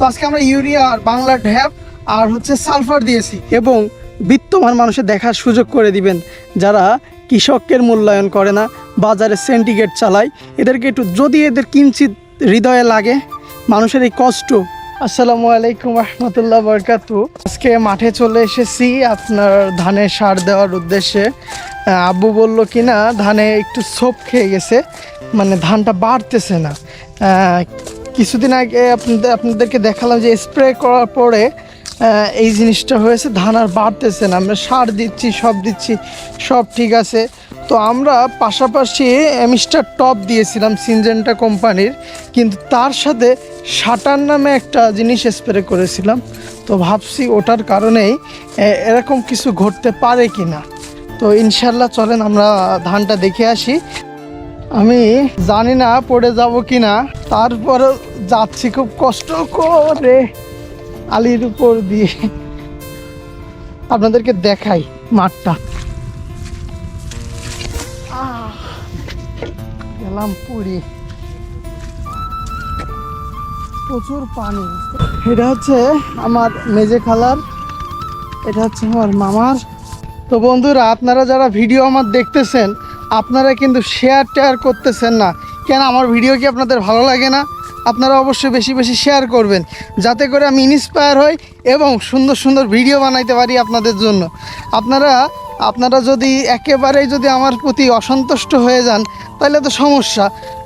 তো আজকে আমরা ইউরিয়া আর বাংলা ঢ্যাপ আর হচ্ছে সালফার দিয়েছি। এবং বিত্তমান মানুষের দেখার সুযোগ করে দিবেন যারা কৃষকের মূল্যায়ন করে না, বাজারে সেন্টিগেট চালায়। এদেরকে একটু যদি এদের কিঞ্চিত হৃদয়ে লাগে, মানুষের এই কষ্ট। আসসালামু আলাইকুম রহমতুল্লাহ বরকাতু। আজকে মাঠে চলে এসেছি আপনার ধানে সার দেওয়ার উদ্দেশ্যে। আব্বু বলল কি না ধানে একটু সোপ খেয়ে গেছে মানে ধানটা বাড়তেছে না। কিছুদিন আগে আপনাদের, আপনাদেরকে দেখালাম যে স্প্রে করার পরে এই জিনিসটা হয়েছে, ধান আর বাড়তেছে না। আমরা সার দিচ্ছি, সব দিচ্ছি, সব ঠিক আছে। তো আমরা পাশাপাশি মিস্টার টপ দিয়েছিলাম সিনজেন্টা কোম্পানির, কিন্তু তার সাথে শাটার নামে একটা জিনিস স্প্রে করেছিলাম। তো ভাবছি ওটার কারণেই এরকম কিছু ঘটতে পারে কি না তো ইনশাল্লাহ চলেন আমরা ধানটা দেখে আসি। আমি জানি না পড়ে যাব কি না তারপরে যাচ্ছি খুব কষ্ট করে আলির উপর দিয়ে। আপনাদেরকে দেখাই মাঠটা। গেলাম পুরি। প্রচুর পানি। এটা হচ্ছে আমার মেজে খালার, এটা হচ্ছে আমার মামার। তো বন্ধুরা, আপনারা যারা ভিডিও আমার দেখতেছেন আপনারা কিন্তু শেয়ার টেয়ার করতেছেন না। কেন, আমার ভিডিও কি আপনাদের ভালো লাগে না? আপনারা অবশ্যই বেশি বেশি শেয়ার করবেন, যাতে করে আমি ইন্সপায়ার হই এবং সুন্দর সুন্দর ভিডিও বানাইতে পারি আপনাদের জন্য। আপনারা আপনারা যদি একেবারেই যদি আমার প্রতি অসন্তুষ্ট হয়ে যান তাহলে তো সমস্যা।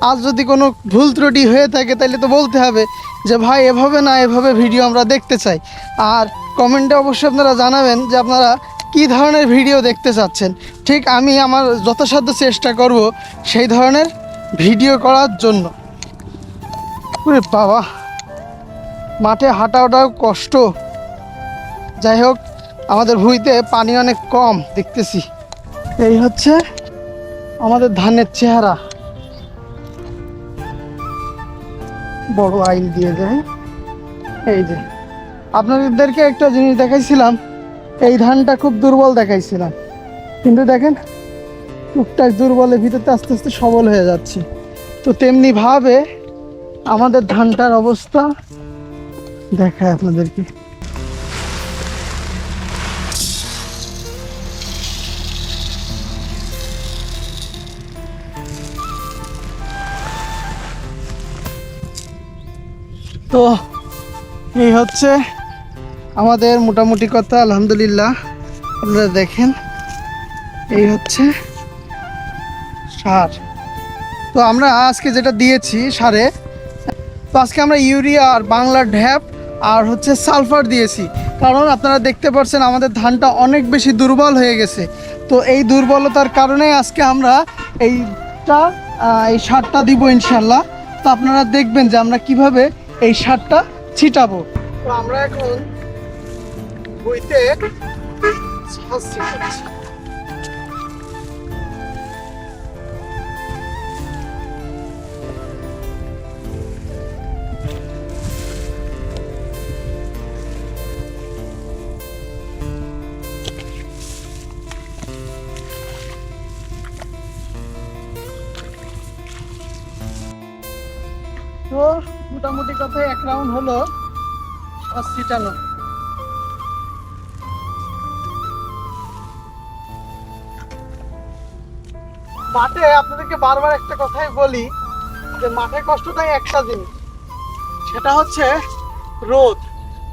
আজ যদি কোনো ভুল ত্রুটি হয়ে থাকে তাহলে তো বলতে হবে যে, ভাই, এভাবে না, এভাবে ভিডিও আমরা দেখতে চাই। আর কমেন্টে অবশ্যই আপনারা জানাবেন যে, আপনারা কী ধরনের ভিডিও দেখতে চাচ্ছেন? ঠিক আমি আমার যথাসাধ্য চেষ্টা করব সেই ধরনের ভিডিও করার জন্য। বাবা, মাঠে হাঁটা ওটাও কষ্ট। যাই হোক, আমাদের ভুঁইতে পানি অনেক কম দেখতেছি। এই হচ্ছে আমাদের ধানের চেহারা। বড় আইল দিয়ে যায় এই যে, আপনাদেরকে একটা জিনিস দেখাইছিলাম। এই ধানটা খুব দুর্বল দেখাইছিলাম। কিন্তু দেখেন, টুকটাক দুর্বলের ভিতরতে আস্তে আস্তে সবল হয়ে যাচ্ছে। তো তেমনি ভাবে আমাদের ধানটার অবস্থা দেখায় আপনাদেরকে। তো এই হচ্ছে আমাদের মোটামুটি কথা, আলহামদুলিল্লাহ। আপনারা দেখেন, এই হচ্ছে সার। তো আমরা আজকে যেটা দিয়েছি সারে, তো আজকে আমরা ইউরিয়া আর বাংলা ঢ্যাপ আর হচ্ছে সালফার দিয়েছি। কারণ আপনারা দেখতে পাচ্ছেন আমাদের ধানটা অনেক বেশি দুর্বল হয়ে গেছে। তো এই দুর্বলতার কারণে আজকে আমরা এইটা এই সারটা দিব ইনশাল্লাহ তো আপনারা দেখবেন যে আমরা কীভাবে এই সারটা ছিটাবো। তো আমরা এখন বইতে ছাঁচ ছিটাচ্ছি তো মোটামুটি কথায় এক রাউন্ড হলো আর ছিটানো মাঠে আপনাদেরকে বারবার একটা কথাই বলি যে মাঠে কষ্টটাই একটা জিনিস সেটা হচ্ছে রোদ।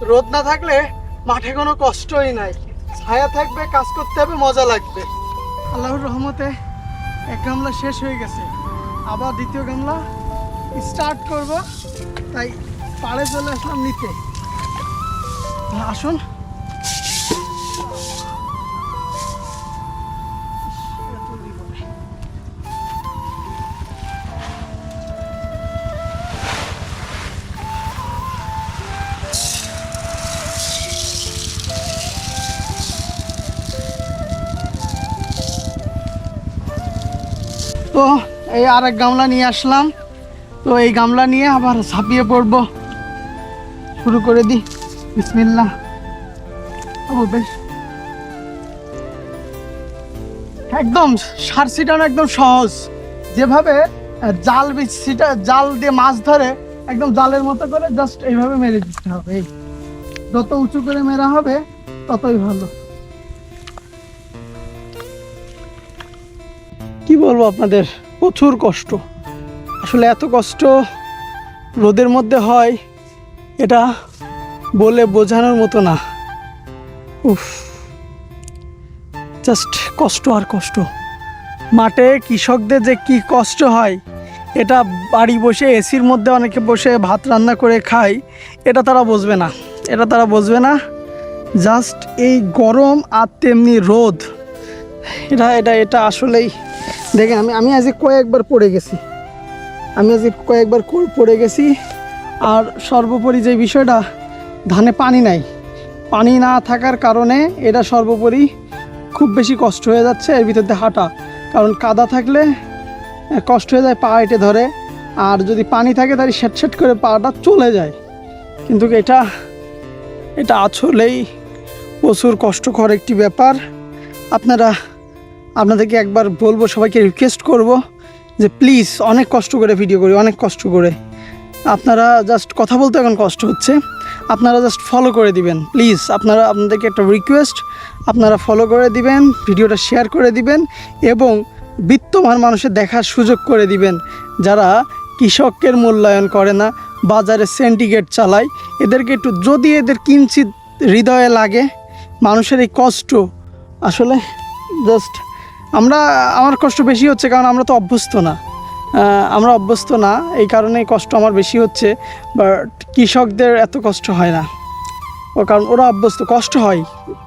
রোদ না থাকলে মাঠে কোনো কষ্টই নাই। ছায়া থাকবে, কাজ করতে হবে, মজা লাগবে। আল্লাহর রহমতে এক গামলা শেষ হয়ে গেছে। আবার দ্বিতীয় গামলা স্টার্ট করব। তাই পাড়ে চলে আসলাম নিতে। আসুন। তো এই আর এক গামলা নিয়ে আসলাম। তো এই গামলা নিয়ে আবার ঝাঁপিয়ে পড়ব। শুরু করে দি। বিসমিল্লাহ। ও বেশ। একদম সার ছিটানো একদম সহজ। যেভাবে জাল ছিটা জাল দিয়ে মাছ ধরে, একদম জালের মতো করে জাস্ট এইভাবে মেরে দিতে হবে। যত উঁচু করে মেরা হবে, ততই ভালো। বলব আপনাদের, প্রচুর কষ্ট। আসলে এত কষ্ট রোদের মধ্যে হয়, এটা বলে বোঝানোর মতো না। উফ জাস্ট কষ্ট আর কষ্ট। মাঠে কৃষকদের যে কি কষ্ট হয়, এটা বাড়ি বসে এসির মধ্যে অনেকে বসে ভাত রান্না করে খায়, এটা তারা বুঝবে না। এটা তারা বুঝবে না জাস্ট এই গরম আর তেমনি রোদ। এটা এটা এটা আসলেই দেখেন, আমি আমি আজকে কয়েকবার পড়ে গেছি। আমি আজকে কয়েকবার পড়ে গেছি। আর সর্বোপরি যে বিষয়টা, ধানে পানি নাই। পানি না থাকার কারণে এটা সর্বোপরি খুব বেশি কষ্ট হয়ে যাচ্ছে এর ভিতর দিয়ে হাঁটা। কারণ কাদা থাকলে কষ্ট হয়ে যায় পা এটে ধরে। আর যদি পানি থাকে তাহলে সেট করে পাটা চলে যায়। কিন্তু এটা এটা আসলেই প্রচুর কষ্টকর একটি ব্যাপার। আপনারা আপনাদেরকে একবার বলব, সবাইকে রিকোয়েস্ট করব যে প্লিজ অনেক কষ্ট করে ভিডিও করি, অনেক কষ্ট করে। আপনারা জাস্ট কথা বলতে এখন কষ্ট হচ্ছে। আপনারা জাস্ট ফলো করে দিবেন প্লিজ আপনারা, আপনাদেরকে একটা রিকোয়েস্ট আপনারা ফলো করে দিবেন ভিডিওটা শেয়ার করে দিবেন এবং বিত্তমান মানুষের দেখার সুযোগ করে দিবেন। যারা কৃষকের মূল্যায়ন করে না, বাজারে সেন্টিগেট চালায়, এদেরকে একটু যদি এদের কিঞ্চিত হৃদয়ে লাগে, মানুষের এই কষ্ট, আসলে জাস্ট আমরা, আমার কষ্ট বেশি হচ্ছে কারণ আমরা তো অভ্যস্ত না। আমরা অভ্যস্ত না, এই কারণে কষ্ট আমার বেশি হচ্ছে বাট কৃষকদের এত কষ্ট হয় না। ও, কারণ ওরা অভ্যস্ত, কষ্ট হয়,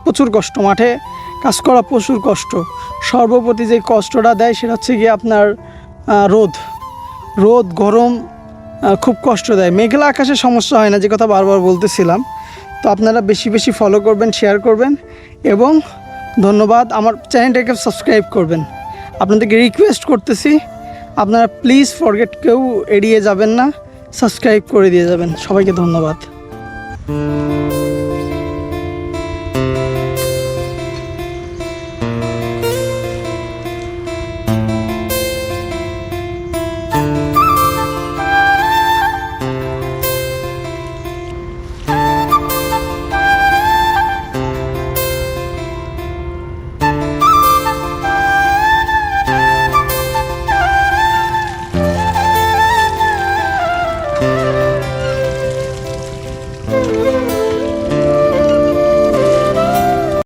প্রচুর কষ্ট, মাঠে কাজ করা প্রচুর কষ্ট। সর্বপ্রতি যে কষ্টটা দেয় সেটা হচ্ছে গিয়ে আপনার রোদ। রোদ, গরম খুব কষ্ট দেয়। মেঘলা আকাশে সমস্যা হয় না, যে কথা বারবার বলতেছিলাম। তো আপনারা বেশি বেশি ফলো করবেন শেয়ার করবেন, এবং ধন্যবাদ। আমার চ্যানেলটাকে সাবস্ক্রাইব করবেন। আপনাদেরকে রিকোয়েস্ট করতেছি, আপনারা প্লিজ ফরগেট কেউ এড়িয়ে যাবেন না সাবস্ক্রাইব করে দিয়ে যাবেন। সবাইকে ধন্যবাদ।